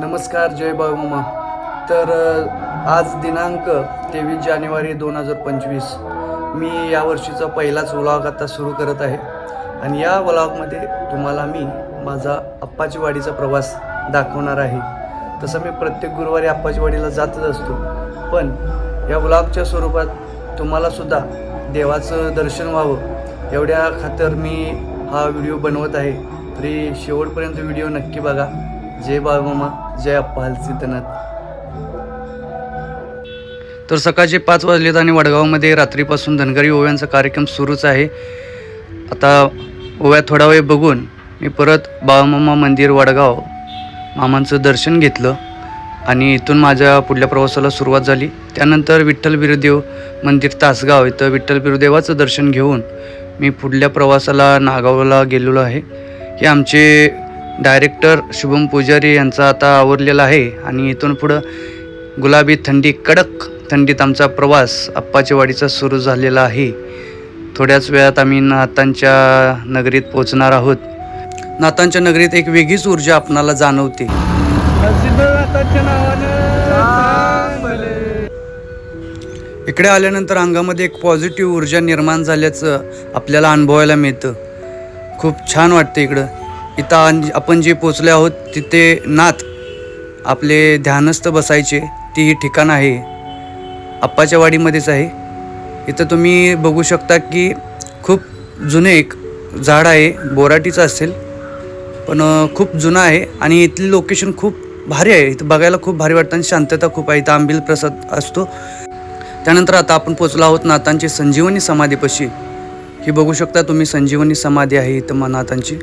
नमस्कार जय बाळमामा तर आज दिनांक तेवीस जानेवारी दोन हजार पंचवीस. मी यावर्षीचा पहिलाच व्लॉग आता सुरू करत आहे. आणि या व्लॉगमध्ये तुम्हाला मी माझा अप्पाची वाडीचा प्रवास दाखवणार आहे. तसं मी प्रत्येक गुरुवारी अप्पाची वाडीला जातच असतो. पण या व्लॉगच्या स्वरूपात तुम्हालासुद्धा देवाचं दर्शन व्हावं एवढ्या खातर मी हा व्हिडिओ बनवत आहे. तरी शेवटपर्यंत व्हिडिओ नक्की बघा. जय बाळमामा जय अप्पाल सिद्धनाथ तर सकाळचे पाच वाजलेत आणि वडगावमध्ये रात्रीपासून धनगरी ओव्यांचा कार्यक्रम सुरूच आहे. आता ओव्या थोडा वेळ बघून मी परत बाळमामा मंदिर वडगाव मामांचं दर्शन घेतलं आणि इथून माझ्या पुढल्या प्रवासाला सुरुवात झाली. त्यानंतर विठ्ठल बिरुदेव मंदिर तासगाव इथं विठ्ठल बिरुदेवाचं दर्शन घेऊन मी पुढल्या प्रवासाला नागावला गेलेलो आहे. हे आमचे डायरेक्टर शुभम पुजारी यांचा आता आवरलेला आहे. आणि इथून पुढं गुलाबी थंडी कडक थंडीत आमचा प्रवास अप्पाच्या वाडीचा सुरू झालेला आहे. थोड्याच वेळात आम्ही नातांच्या नगरीत पोहोचणार आहोत. नातांच्या नगरीत एक वेगळीच ऊर्जा आपणाला जाणवते. इकडे आल्यानंतर अंगामध्ये एक पॉझिटिव्ह ऊर्जा निर्माण झाल्याचं आपल्याला अनुभवायला मिळतं. खूप छान वाटतं इकडं. इथं आपण जे पोचले आहोत तिथे नाथ आपले ध्यानस्थ बसायचे ती ही ठिकाण आहे. आप्पाच्या वाडीमध्येच आहे. इथं तुम्ही बघू शकता की खूप जुने एक झाड आहे बोराटीचं असेल पण खूप जुनं आहे आणि इथली लोकेशन खूप भारी आहे. इथं बघायला खूप भारी वाटतं आणि शांतता खूप आहे. इथं आंबील प्रसाद असतो. त्यानंतर आता आपण पोचलो आहोत नाथांची संजीवनी समाधीपाशी. ही बघू शकता तुम्ही संजीवनी समाधी आहे इथं मा- नाथांची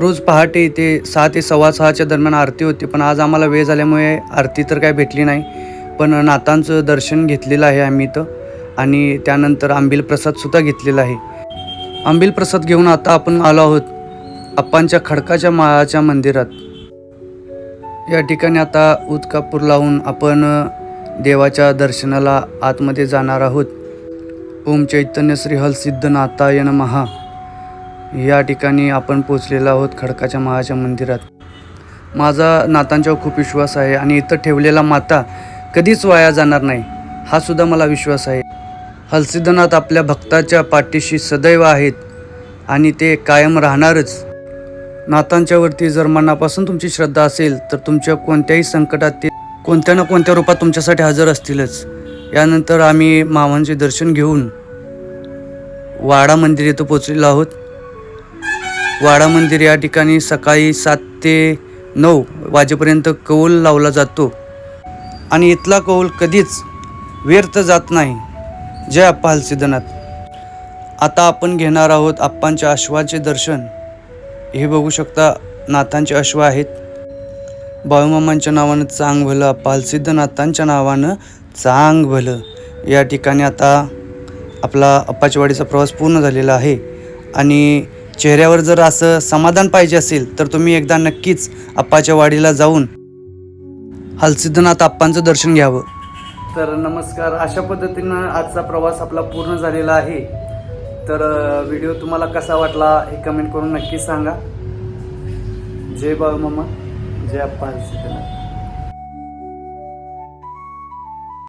रोज पहाटे इथे सहा ते सव्वा सहाच्या दरम्यान आरती होती पण आज आम्हाला वेळ झाल्यामुळे आरती तर काय भेटली नाही. पण नाथांचं दर्शन घेतलेलं आहे आम्ही इथं आणि त्यानंतर आंबील प्रसादसुद्धा घेतलेला आहे. आंबील प्रसाद घेऊन आता आपण आलो आहोत आप्पांच्या खडकाच्या माळाच्या मंदिरात. या ठिकाणी आता उदकापूर लावून आपण देवाच्या दर्शनाला आतमध्ये जाणार आहोत. ओम चैतन्य श्री हलसिद्धनाथाय नमहा या ठिकाणी आपण पोचलेलो आहोत खडकाच्या महाच्या मंदिरात. माझा नातांच्यावर खूप विश्वास आहे आणि इथं ठेवलेला माता कधीच वाया जाणार नाही हा सुद्धा मला विश्वास आहे. हलसिद्धनाथ आपल्या भक्ताच्या पाठीशी सदैव आहेत आणि ते कायम राहणारच. नातांच्यावरती जर मनापासून तुमची श्रद्धा असेल तर तुमच्या कोणत्याही संकटात ते कोणत्या ना कोणत्या रूपात तुमच्यासाठी हजर असतीलच. यानंतर आम्ही मामांचे दर्शन घेऊन वाडा मंदिर येथे पोचलेलो आहोत. वाडा मंदिर या ठिकाणी सकाळी सात ते नऊ वाजेपर्यंत कौल लावला जातो. आणि इथला कौल कधीच व्यर्थ जात नाही. जय अप्पा हलसिद्धनाथ आता आपण घेणार आहोत आप्पांच्या अश्वाचे दर्शन. हे बघू शकता नाथांचे अश्व आहेत. बाळूमामांच्या नावानं चांग भलं आप्पा हलसिद्धनाथांच्या नावानं चांग भलं. या ठिकाणी आता आपला अप्पाच्या वाडीचा प्रवास पूर्ण झालेला आहे. आणि चेहऱ्यावर जर असं समाधान पाहिजे असेल तर तुम्ही एकदा नक्कीच अप्पाच्या वाडीला जाऊन हलसिद्धनाथ अप्पांचं दर्शन घ्यावं. तर नमस्कार अशा पद्धतीनं आजचा प्रवास आपला पूर्ण झालेला आहे. तर व्हिडिओ तुम्हाला कसा वाटला हे कमेंट करून नक्की सांगा. जय बाळमामा जय आप्पा हलसिद्धनाथ.